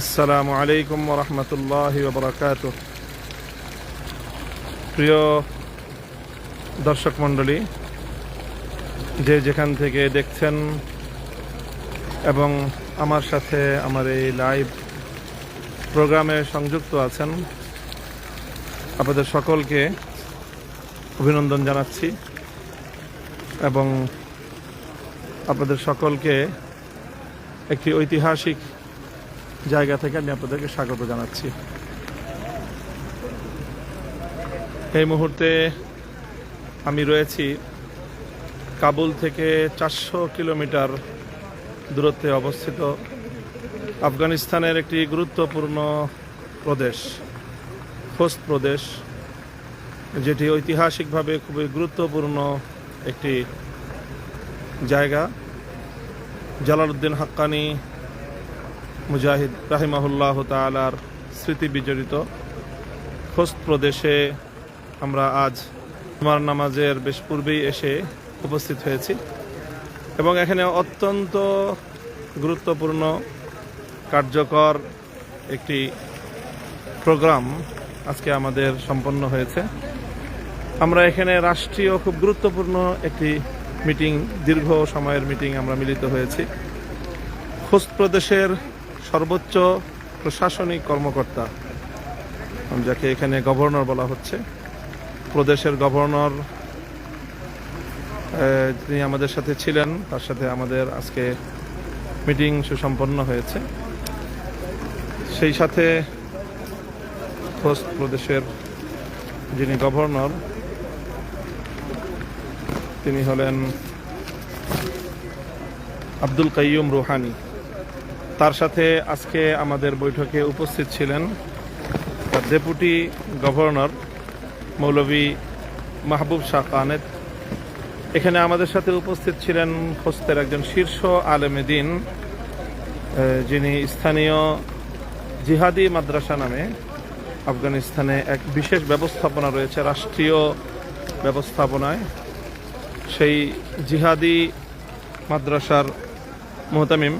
আসসালামু আলাইকুম রহমতুল্লাহ বরকাত প্রিয় দর্শক মণ্ডলী, যে যেখান থেকে দেখছেন এবং আমার সাথে আমার এই লাইভ প্রোগ্রামে সংযুক্ত আছেন, আপনাদের সকলকে অভিনন্দন জানাচ্ছি এবং আপনাদের সকলকে একটি ঐতিহাসিক জায়গা থেকে আমি আপনাদেরকে স্বাগত জানাচ্ছি। এই মুহূর্তে আমি রয়েছি কাবুল থেকে চারশো কিলোমিটার দূরত্বে অবস্থিত আফগানিস্তানের একটি গুরুত্বপূর্ণ প্রদেশ, খোস্ত প্রদেশ, যেটি ঐতিহাসিকভাবে খুবই গুরুত্বপূর্ণ একটি জায়গা। জালালউদ্দিন হাক্কানি মুজাহিদ রাহিমাহুল্লাহ তালার স্মৃতি বিজড়িত খোস্ত প্রদেশে আমরা আজ জুমার নামাজের বেশ পূর্বেই এসে উপস্থিত হয়েছি এবং এখানে অত্যন্ত গুরুত্বপূর্ণ কার্যকর একটি প্রোগ্রাম আজকে আমাদের সম্পন্ন হয়েছে। আমরা এখানে রাষ্ট্রীয় খুব গুরুত্বপূর্ণ একটি মিটিং, দীর্ঘ সময়ের মিটিং আমরা মিলিত হয়েছি। খোস্ত প্রদেশের সর্বোচ্চ প্রশাসনিক কর্মকর্তা, যাকে এখানে গভর্নর বলা হচ্ছে। প্রদেশের গভর্নর তিনি আমাদের সাথে ছিলেন। তার সাথে আমাদের আজকে মিটিং সুসম্পন্ন হয়েছে। সেই সাথে প্রদেশের যিনি গভর্নর, তিনি হলেন আব্দুল কাইয়ুম রুহানি। তার সাথে আজকে আমাদের বৈঠকে উপস্থিত ছিলেন ডেপুটি গভর্নর মৌলভী মাহবুব শাহ কানেত। এখানে আমাদের সাথে উপস্থিত ছিলেন খোস্তের একজন শীর্ষ আলেমে দিন যিনি স্থানীয় জিহাদি মাদ্রাসা নামে আফগানিস্তানে এক বিশেষ ব্যবস্থাপনা রয়েছে, রাষ্ট্রীয় ব্যবস্থাপনায়। সেই জিহাদি মাদ্রাসার মোহতামিম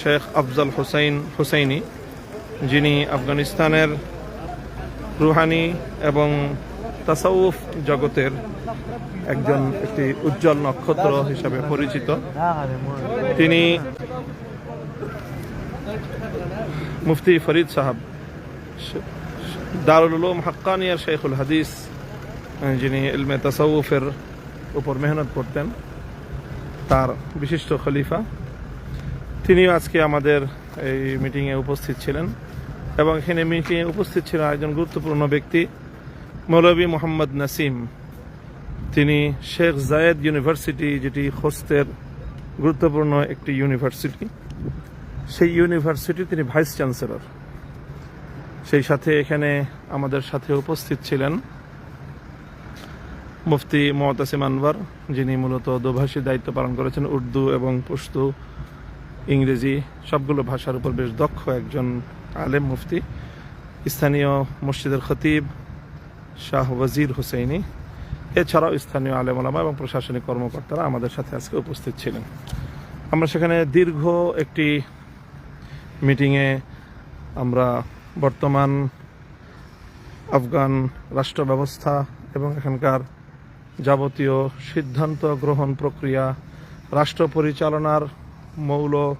শেখ আফজাল হুসাইন হুসাইনি, যিনি আফগানিস্তানের রুহানি এবং তাসাউফ জগতের একজন একটি উজ্জ্বল নক্ষত্র হিসাবে পরিচিত। তিনি মুফতি ফরিদ সাহাব দারুল উলুম হাক্কানিয়ার শেখুল হাদিস যিনি ইলমে তাসাউফের উপর মেহনত করতেন। তার বিশিষ্ট খলিফা তিনিও আজকে আমাদের এই মিটিংয়ে উপস্থিত ছিলেন এবং এখানে মিটিংয়ে উপস্থিত ছিলেন একজন গুরুত্বপূর্ণ ব্যক্তি মৌলভী মোহাম্মদ নাসিম। তিনি শেখ জায়েদ ইউনিভার্সিটি, যেটি খোস্তের গুরুত্বপূর্ণ একটি ইউনিভার্সিটি, সেই ইউনিভার্সিটি তিনি ভাইস চ্যান্সেলর। সেই সাথে এখানে আমাদের সাথে উপস্থিত ছিলেন মুফতি মমতাসিম আনওয়ার, যিনি মূলত দোভাষী দায়িত্ব পালন করেছেন উর্দু এবং পশতু ইংরেজি সবগুলো ভাষার উপর বেশ দক্ষ একজন আলেম মুফতি। স্থানীয় মসজিদের খতিব শাহ ওয়াজির হুসেইনি। এছাড়াও স্থানীয় আলেম আলামা এবং প্রশাসনিক কর্মকর্তারা আমাদের সাথে আজকে উপস্থিত ছিলেন। আমরা সেখানে দীর্ঘ একটি মিটিংয়ে আমরা বর্তমান আফগান রাষ্ট্র ব্যবস্থা এবং এখানকার যাবতীয় সিদ্ধান্ত গ্রহণ প্রক্রিয়া, রাষ্ট্র পরিচালনার মৌল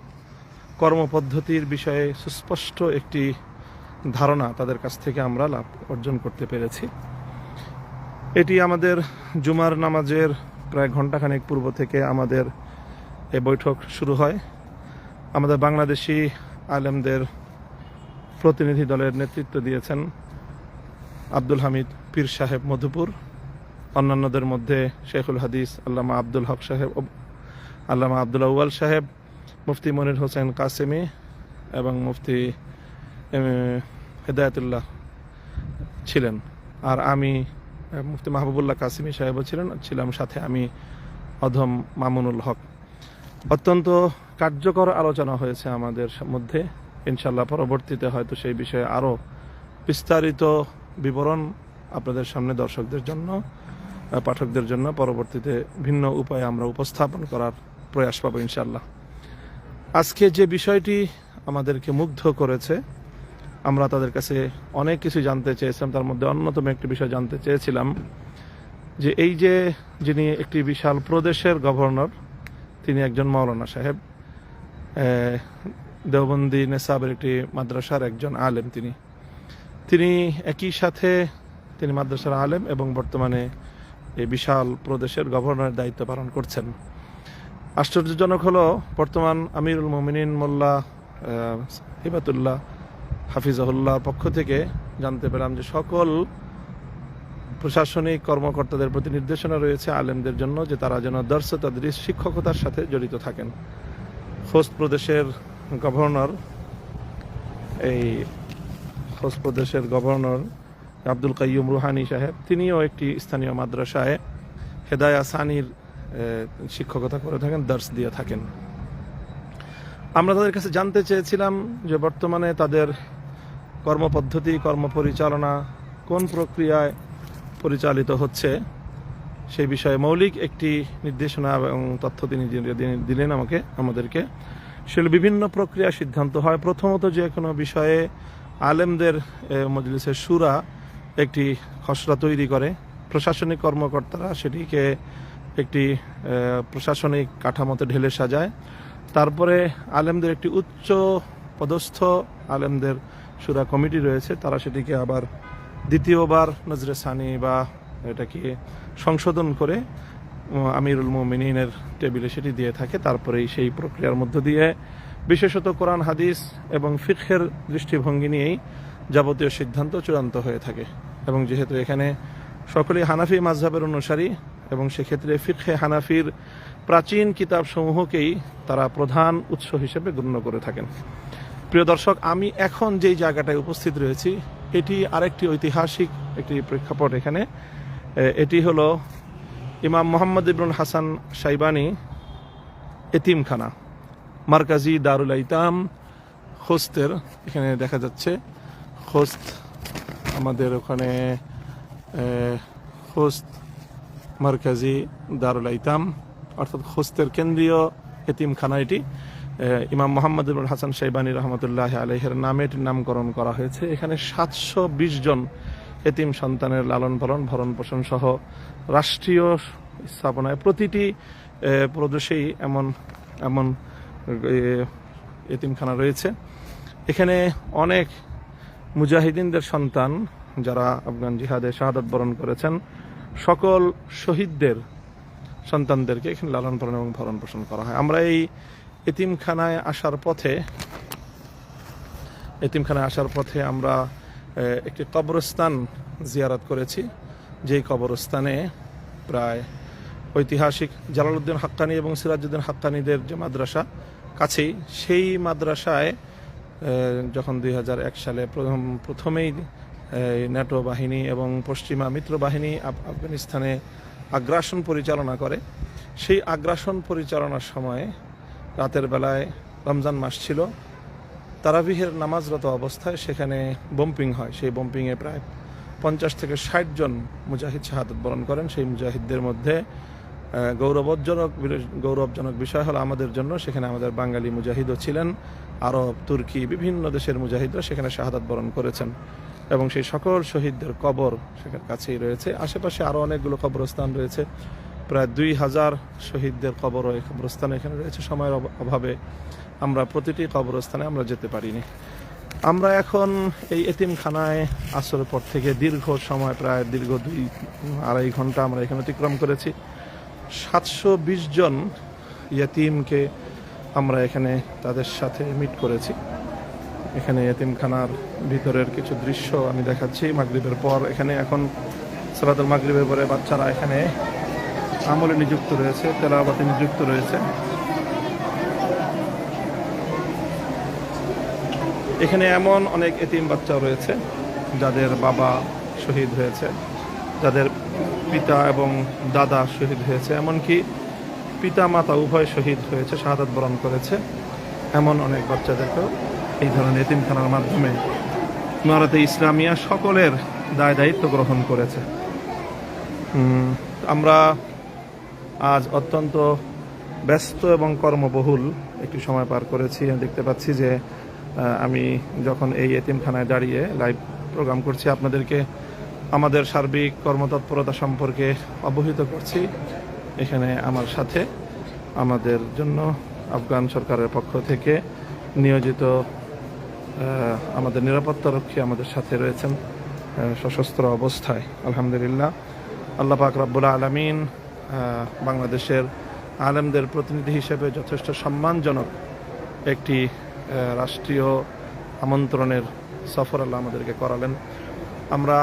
কর্মপদ্ধতির বিষয়ে সুস্পষ্ট একটি ধারণা তাদের কাছ থেকে আমরা লাভ অর্জন করতে পেরেছি। এটি আমাদের জুমার নামাজের প্রায় ঘন্টাখানেক পূর্ব থেকে আমাদের এই বৈঠক শুরু হয়। আমাদের বাংলাদেশি আলেমদের প্রতিনিধি দলের নেতৃত্ব দিয়েছেন আব্দুল হামিদ পীর সাহেব মধুপুর, অন্যান্যদের মধ্যে শেখুল হাদিস আল্লামা আব্দুল হক সাহেব, আল্লামা আব্দুল আউয়াল সাহেব মুফতি মনির হোসেন কাসেমি এবং মুফতি হেদায়তুল্লাহ ছিলেন। আর আমি মুফতি মাহবুবুল্লাহ কাসিমি সাহেবও ছিলেন, ছিলাম সাথে আমি অধম মামুনুল হক। অত্যন্ত কার্যকর আলোচনা হয়েছে আমাদের মধ্যে। ইনশাল্লাহ পরবর্তীতে হয়তো সেই বিষয়ে আরও বিস্তারিত বিবরণ আপনাদের সামনে দর্শকদের জন্য পাঠকদের জন্য পরবর্তীতে ভিন্ন উপায়ে আমরা উপস্থাপন করার প্রয়াস পাবো ইনশাল্লাহ আজকে যে বিষয়টি আমাদেরকে মুগ্ধ করেছে আমরা তাদের কাছে অনেক কিছু জানতে চেয়েছিলাম তার মধ্যে অন্যতম একটি বিষয় জানতে চেয়েছিলাম যে এই যে যিনি একটি বিশাল প্রদেশের গভর্নর তিনি একজন মাওলানা সাহেব আহ, দেওবন্দি নেসাবের একটি মাদ্রাসার একজন আলেম তিনি। তিনি একই সাথে তিনি মাদ্রাসার আলেম এবং বর্তমানে এই বিশাল প্রদেশের গভর্নরের দায়িত্ব পালন করছেন। আশ্চর্যজনক হলো, বর্তমান আমিরুল মোমিনিন মোল্লা হিবাতুল্লাহ হাফিজাহুল্লাহ পক্ষ থেকে জানতে পেলাম যে সকল প্রশাসনিক কর্মকর্তাদের প্রতি নির্দেশনা রয়েছে আলেমদের জন্য যে তারা যেন দর্শ তাদের শিক্ষকতার সাথে জড়িত থাকেন। খোস্ত প্রদেশের গভর্নর, এই খোস্ত প্রদেশের গভর্নর আব্দুল কাইয়ুম রুহানি সাহেব, তিনিও একটি স্থানীয় মাদ্রাসায় হেদায়া সানির শিক্ষকতা করে থাকেন, দর্শ দিয়ে থাকেন। আমরা তাদের কাছে জানতে চেয়েছিলাম যে বর্তমানে তাদের কর্মপদ্ধতি, কর্মপরিচালনা কোন প্রক্রিয়ায় পরিচালিত হচ্ছে সেই বিষয়ে মৌলিক একটি নির্দেশনা এবং তথ্য তিনি দিলেন আমাকে, আমাদেরকে। সেগুলো বিভিন্ন প্রক্রিয়া সিদ্ধান্ত হয়। প্রথমত যে কোনো বিষয়ে আলেমদের মজলিসের সুরা একটি খসড়া তৈরি করে। প্রশাসনিক কর্মকর্তারা সেটিকে একটি প্রশাসনিক কাঠামোতে ঢেলে সাজায়। তারপরে আলেমদের একটি উচ্চ পদস্থ আলেমদের সুরা কমিটি রয়েছে। তারা সেটিকে আবার দ্বিতীয়বার নজরে সানি বা এটাকে সংশোধন করে আমিরুল মোমিনের টেবিলে সেটি দিয়ে থাকে। তারপরেই সেই প্রক্রিয়ার মধ্য দিয়ে বিশেষত কোরআন, হাদিস এবং ফিখের দৃষ্টিভঙ্গি নিয়েই যাবতীয় সিদ্ধান্ত চূড়ান্ত হয়ে থাকে। এবং যেহেতু এখানে সকলেই হানাফি মাঝহাবের অনুসারী এবং সেক্ষেত্রে ফিখে হানাফির প্রাচীন কিতাবসমূহকেই তারা প্রধান উৎস হিসেবে গণ্য করে থাকেন। প্রিয় দর্শক আমি এখন যেই জায়গাটায় উপস্থিত রয়েছি এটি আরেকটি ঐতিহাসিক একটি প্রেক্ষাপট এখানে। এটি হলো ইমাম মোহাম্মদ ইবরুল হাসান সাইবানি এতিমখানা মার্কাজি দারুল ইতাম হোস্তের এখানে দেখা যাচ্ছে হোস্ত আমাদের ওখানে এ, হোস্ত মার্কাজি দারুল ইতাম অর্থাৎ হোস্তের কেন্দ্রীয় এতিমখানা এটি ইমাম মোহাম্মদ ইবুল হাসান সাইবানী রহমতুল্লাহ আলহের নামে এটির নামকরণ করা হয়েছে। এখানে সাতশো বিশ জন এতিম সন্তানের লালন পালন, ভরণ পোষণ সহ রাষ্ট্রীয় স্থাপনায় প্রতিটি প্রদেশেই এমন এমন এতিমখানা রয়েছে। এখানে অনেক মুজাহিদিনদের সন্তান যারা আফগান জিহাদে শাহাদত বরণ করেছেন। সকল শহীদদের সন্তানদেরকে এখানে লালন পালন এবং ভরণ পোষণ করা হয়। আমরা এই এতিমখানায় আসার পথে, এতিমখানায় আসার পথে আমরা একটি কবরস্থান জিয়ারত করেছি। যেই কবরস্থানে প্রায় ঐতিহাসিক জালালউদ্দিন হাক্কানি এবং সিরাজউদ্দিন হাক্কানিদের যে মাদ্রাসা কাছেই, সেই মাদ্রাসায় যখন দুই হাজার এক সালে প্রথম, প্রথমেই ন্যাটো বাহিনী এবং পশ্চিমা মিত্র বাহিনী আফ- আফগানিস্তানে আগ্রাসন পরিচালনা করে। সেই আগ্রাসন পরিচালনার সময় রাতের বেলায় রমজান মাস ছিল। তারাবিহের নামাজরত অবস্থায় সেখানে বম্পিং হয়। সেই বম্পিংয়ে প্রায় পঞ্চাশ থেকে ষাট জন মুজাহিদ শাহাদত বরণ করেন। সেই মুজাহিদদের মধ্যে গৌরবজনক গৌরবজনক বিষয় হলো আমাদের জন্য। সেখানে আমাদের বাঙালি মুজাহিদও ছিলেন। আরব, তুর্কি, বিভিন্ন দেশের মুজাহিদরা সেখানে শাহাদাত বরণ করেছেন। এবং সেই সকল শহীদদের কবর সেখানে কাছেই রয়েছে। আশেপাশে আরও অনেকগুলো কবরস্থান রয়েছে। প্রায় দুই হাজার শহীদদের কবরও এই কবরস্থান এখানে রয়েছে। সময়ের অভাবে আমরা প্রতিটি কবরস্থানে আমরা যেতে পারিনি। আমরা এখন এই এতিমখানায় আসরের পর থেকে দীর্ঘ সময়, প্রায় দীর্ঘ দুই, আড়াই ঘণ্টা আমরা এখানে অতিক্রম করেছি। সাতশো বিশ জন ইয়তিমকে আমরা এখানে তাদের সাথে মিট করেছি। এখানে এতিমখানার ভিতরের কিছু দৃশ্য আমি দেখাচ্ছি মাগরিবের পর। এখানে এখন সালাতুল মাগরিবের পরে বাচ্চারা এখানে আমলে নিযুক্ত রয়েছে তেলাবাতে নিযুক্ত রয়েছে। এখানে এমন অনেক এতিম বাচ্চা রয়েছে যাদের বাবা শহীদ হয়েছে, যাদের পিতা এবং দাদা শহীদ হয়েছে, এমনকি পিতা মাতা উভয় শহীদ হয়েছে, শাহাদাত বরণ করেছে। এমন অনেক বাচ্চাদেরকেও এই ধরনের এতিমখানার মাধ্যমে ইমারতে ইসলামিয়া সকলের দায় দায়িত্ব গ্রহণ করেছে। আমরা আজ অত্যন্ত ব্যস্ত এবং কর্মবহুল একটি সময় পার করেছি। দেখতে পাচ্ছি যে আমি যখন এই এতিমখানায় দাঁড়িয়ে লাইভ প্রোগ্রাম করছি, আপনাদেরকে আমাদের সার্বিক কর্মতৎপরতা সম্পর্কে অবহিত করছি। এখানে আমার সাথে আমাদের জন্য আফগান সরকারের পক্ষ থেকে নিয়োজিত আমাদের নিরাপত্তা রক্ষী আমাদের সাথে রয়েছেন সশস্ত্র অবস্থায়। আলহামদুলিল্লাহ। আল্লাহ পাক রব্বুল আলমিন বাংলাদেশের আলেমদের প্রতিনিধি হিসেবে যথেষ্ট সম্মানজনক একটি রাষ্ট্রীয় আমন্ত্রণের সফর আল্লাহ আমাদেরকে করালেন। আমরা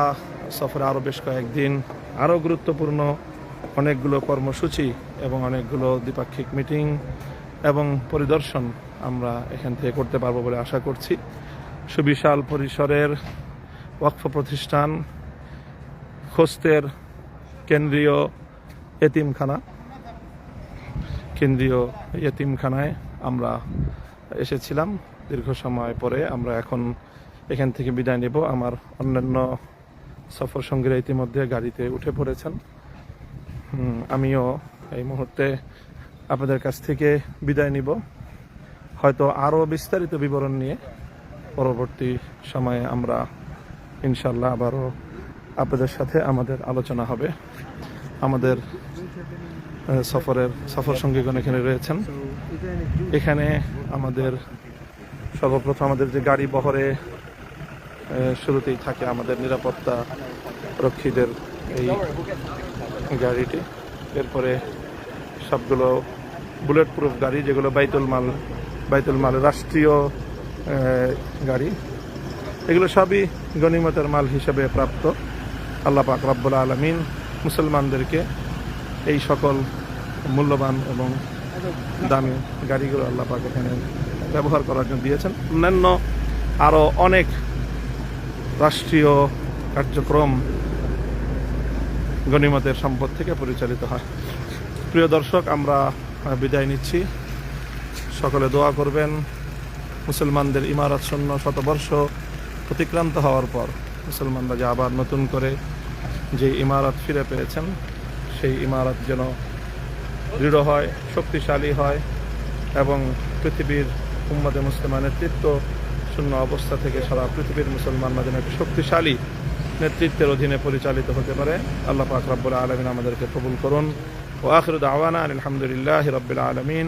সফরে আরও বেশ কয়েকদিন আরও গুরুত্বপূর্ণ অনেকগুলো কর্মসূচি এবং অনেকগুলো দ্বিপাক্ষিক মিটিং এবং পরিদর্শন আমরা এখান থেকে করতে পারব বলে আশা করছি। সুবিশাল পরিসরের ওয়াকফ প্রতিষ্ঠান, খোস্তের কেন্দ্রীয় এতিমখানা, কেন্দ্রীয় এতিমখানায় আমরা এসেছিলাম। দীর্ঘ সময় পরে আমরা এখন এখান থেকে বিদায় নেব। আমার অন্যান্য সফর সঙ্গীরা ইতিমধ্যে গাড়িতে উঠে পড়েছেন। আমিও এই মুহূর্তে আপনাদের কাছ থেকে বিদায় নিব। হয়তো আরও বিস্তারিত বিবরণ নিয়ে পরবর্তী সময়ে আমরা ইনশাল্লাহ আবারও আপনাদের সাথে আমাদের আলোচনা হবে। আমাদের সফরের সফর সঙ্গীগণ এখানে রয়েছেন। এখানে আমাদের সর্বপ্রথম আমাদের যে গাড়ি বহরে শুরুতেই থাকে আমাদের নিরাপত্তা রক্ষীদের এই গাড়িটি। এরপরে সবগুলো বুলেট প্রুফ গাড়ি, যেগুলো বাইতুল মাল বাইতুল মাল, রাষ্ট্রীয় গাড়ি। এগুলো সবই গনিমতের মাল হিসেবে প্রাপ্ত। আল্লাহ পাক রব্বুল আলমিন মুসলমানদেরকে এই সকল মূল্যবান এবং দামি গাড়িগুলো আল্লাহ পাক এখানে ব্যবহার করার জন্য দিয়েছেন। অন্যান্য আরও অনেক রাষ্ট্রীয় কার্যক্রম গনিমতের সম্পদ থেকে পরিচালিত হয়। প্রিয় দর্শক, আমরা বিদায় নিচ্ছি। সকলে দোয়া করবেন। মুসলমানদের ইমারত শূন্য শতবর্ষ অতিক্রান্ত হওয়ার পর মুসলমানরা যে আবার নতুন করে যে ইমারত ফিরে পেয়েছেন, সেই ইমারত যেন দৃঢ় হয়, শক্তিশালী হয় এবং পৃথিবীর উম্মাদে মুসলমান নেতৃত্ব শূন্য অবস্থা থেকে সারা পৃথিবীর মুসলমানরা যেন একটি শক্তিশালী নেতৃত্বের অধীনে পরিচালিত হতে পারে। আল্লাহ পাক রব্বুল আলমিন আমাদেরকে কবুল করুন। ও আখির দাওয়ানা আলহামদুলিল্লাহ রবিল আলমিন।